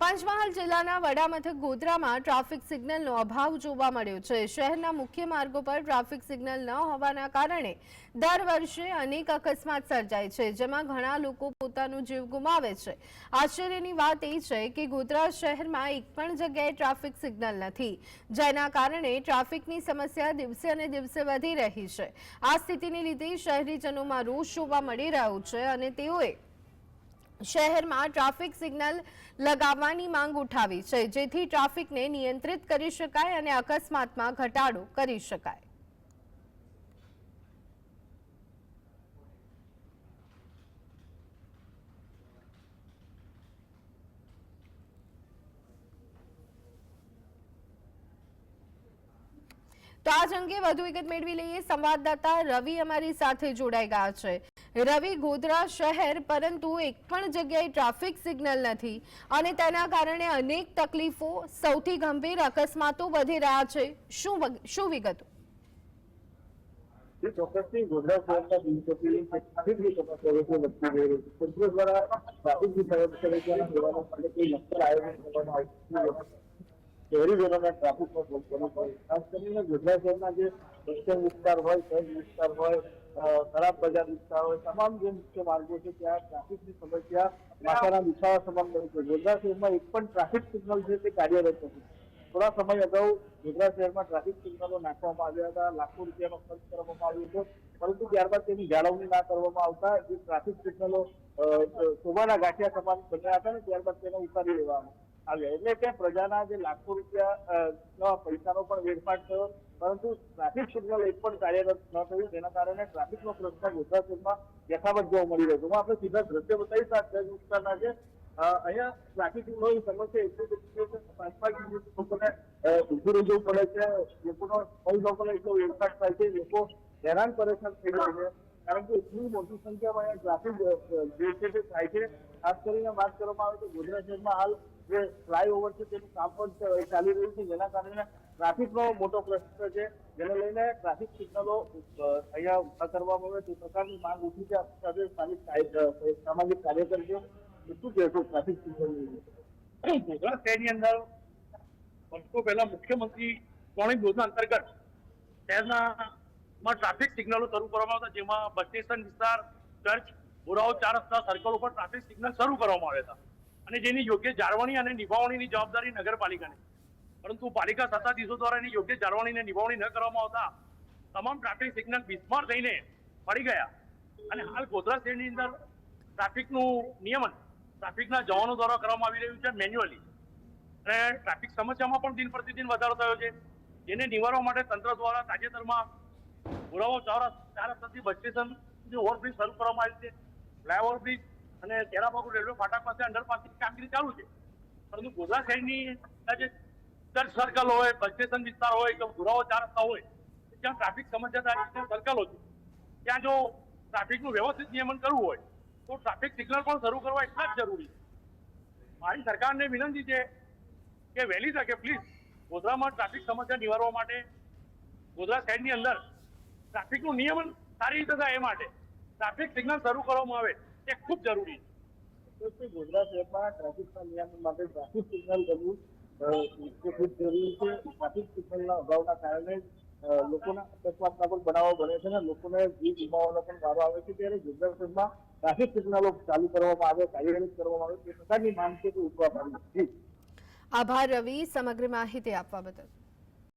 પંચમહાલ જિલ્લાના વડામથક ગોધરામાં ટ્રાફિક સિગ્નલનો અભાવ જોવા મળ્યો છે. શહેરના મુખ્ય માર્ગો પર ટ્રાફિક સિગ્નલ ન હોવાના કારણે દર વર્ષે અનેક અકસ્માત સર્જાય છે, જેમાં ઘણા લોકો પોતાનો જીવ ગુમાવે છે. આશ્ચર્યની વાત એ છે કે ગોધરા શહેરમાં એક પણ જગ્યાએ ટ્રાફિક સિગ્નલ નથી, જેના કારણે ટ્રાફિકની સમસ્યા દિવસે અને દિવસે વધી રહી છે. આ સ્થિતિને લીધે શહેરીજનોમાં રોષ જોવા મળી રહ્યો છે અને તેઓએ શહેરમાં ટ્રાફિક સિગ્નલ લગાવવાની માંગ ઉઠાવી છે, જેથી ટ્રાફિકને નિયંત્રિત કરી શકાય અને અકસ્માતમાં ઘટાડો કરી શકાય. તો આ અંગે વધુ વિગત મેળવી લઈએ. સંવાદદાતા રવિ અમારી સાથે જોડાઈ ગયા છે. રવિ, ગોધરા શહેર, પરંતુ એક પણ જગ્યાએ ટ્રાફિક સિગ્નલ નથી અને તેના કારણે અનેક તકલીફો સૌથી ગંભીર અકસ્માતો વધી રહ્યા છે. શું શું વિગતો? આવ્યું નથી. ટ્રાફિક ટ્રાફિકનો ભોગ બનવો પડે. ખાસ કરીને ગોધરા શહેરના જે વેસ્ટર્ન વિસ્તાર હોય શહેર વિસ્તાર હોય ખરાબ બજાર વિસ્તાર હોય, તમામ જે મુખ્ય માર્ગો છે, ત્યાં ટ્રાફિકની સમસ્યા, માથાના દુખાવા સમાન બની છે. ગોધરા શહેરમાં એક પણ ટ્રાફિક સિગ્નલ છે તે કાર્યરત નથી. થોડા સમય અગાઉ ગોધરા શહેરમાં ટ્રાફિક સિગ્નલો નાખવામાં આવ્યા હતા. લાખો રૂપિયાનો ખર્ચ કરવામાં આવ્યો હતો. પરંતુ ત્યારબાદ તેની જાળવણી ના કરવામાં આવતા, જે ટ્રાફિક સિગ્નલો શોભાના ગાંઠિયા સમાન બન્યા હતા ને ત્યારબાદ તેને ઉતારી લેવામાં આવ્યા. એટલે કે પ્રજાના જે લાખો રૂપિયા પૈસાનો પણ વેડફાટ થયો, પરંતુ ટ્રાફિક સિગ્નલ એક પણ કાર્યરત ન થયું તેના કારણે ટ્રાફિકનો પ્રશ્ન ગોધરા શહેરમાં યથાવત જોવા મળી રહ્યો છે. હું આપણે સીધા દ્રશ્ય બતાવી સાથે વિસ્તારના છે અહીંયા ટ્રાફિકની સમસ્યા એટલી બધી છે પાંચ પાંચ મિનિટ લોકોને ઊભું રહેવું પડે છે, લોકોનો કઈ લોકોને એટલો વેડફાટ થાય છે, લોકો હેરાન પરેશાન થઈ જાય છે. કારણ કે એટલી મોટી સંખ્યામાં અહીંયા ટ્રાફિક જે છે તે થાય છે. ખાસ કરીને વાત કરવામાં આવે તો ગોધરા શહેરમાં હાલ જે ફ્લાયઓવર છે, તેનું કામ પણ ચાલી રહ્યું છે. જેના કારણે ટ્રાફિકનો મોટો પ્રશ્ન છે. જેને લઈને ટ્રાફિક સિગ્નલો અહીંયા ઊભા કરવામાં આવે તે પ્રકારની માંગ ઉઠી છે. સાથે સ્થાનિક સામાજિક કાર્યકર છે શું ટ્રાફિક સિગ્નલ ગોધરા શહેરની અંદર વર્ષો પહેલા મુખ્યમંત્રી શ્રવણી યોજના અંતર્ગત શહેરના માં ટ્રાફિક સિગ્નલો શરૂ કરવામાં આવતા, જેમાં બસ સ્ટેશન વિસ્તાર, ચર્ચ, બોરાઓ, ચાર રસ્તા સર્કલ ઉપર ટ્રાફિક સિગ્નલ શરૂ કરવામાં આવ્યા હતા. અને જેની યોગ્ય જાળવણી અને નિભાવણીની જવાબદારી નગરપાલિકાની. પરંતુ પાલિકા સત્તાધીશો દ્વારા એની યોગ્ય જાળવણી અને નિભાવણી ન કરવામાં આવતા તમામ ટ્રાફિક સિગ્નલ બિસ્માર થઈને પડી ગયા. અને હાલ ગોધરા શહેરની અંદર ટ્રાફિકનું નિયમન ટ્રાફિકના જવાનો દ્વારા કરવામાં આવી રહ્યું છે મેન્યુઅલી. અને ટ્રાફિક સમસ્યામાં પણ દિન પ્રતિદિન વધારો થયો છે. જેને નિવારવા માટે તંત્ર દ્વારા તાજેતરમાં ભુરાવો ચાર ચાર રસ્તાથી બસ સ્ટેશન ઓવરબ્રિજ શરૂ કરવામાં આવ્યું છે. ફ્લાયઓવર બ્રિજ અને તેરાબાગુ રેલવે ફાટક પાસે અંડરપાસની કામગીરી ચાલુ છે. પરંતુ ગોધરા શહેરની જે ચર્ચ સર્કલ હોય બસ સ્ટેશન વિસ્તાર હોય, કે પુરાવો ચાર રસ્તા હોય, ત્યાં ટ્રાફિક સમસ્યા થાય છે સર્કલો છે. ત્યાં જો ટ્રાફિકનું વ્યવસ્થિત નિયમન કરવું હોય, તો ટ્રાફિક સિગ્નલ પણ શરૂ કરવા એટલા જ જરૂરી છે. મારી સરકારને વિનંતી છે કે વહેલી તકે પ્લીઝ ગોધરામાં ટ્રાફિક સમસ્યા નિવારવા માટે, ગોધરા શહેરની અંદર ટ્રાફિકનું નિયમન સારી રીતે થાય એ માટે ટ્રાફિક સિગ્નલ શરૂ કરવામાં આવે. તે ખૂબ જરૂરી છે. તો શહેરમાં ટ્રાફિકના નિયમન માટે ટ્રાફિક સિગ્નલ કરવું ખૂબ જરૂરી છે. ટ્રાફિક સિગ્નલના અભાવના કારણે લોકોના અકસ્માતના પણ બનાવો બને છે અને લોકોને જીવ ગુમાવવાનો પણ વારો આવે છે ત્યારે ગુજરાત શહેરમાં ટ્રાફિક સિગ્નલો ચાલુ કરવામાં આવે કાર્યરત કરવામાં આવે તે પ્રકારની માંગ છે તે ઉઠવા પાડી છે. આભાર રવિ સમગ્ર માહિતી આપવા બદલ.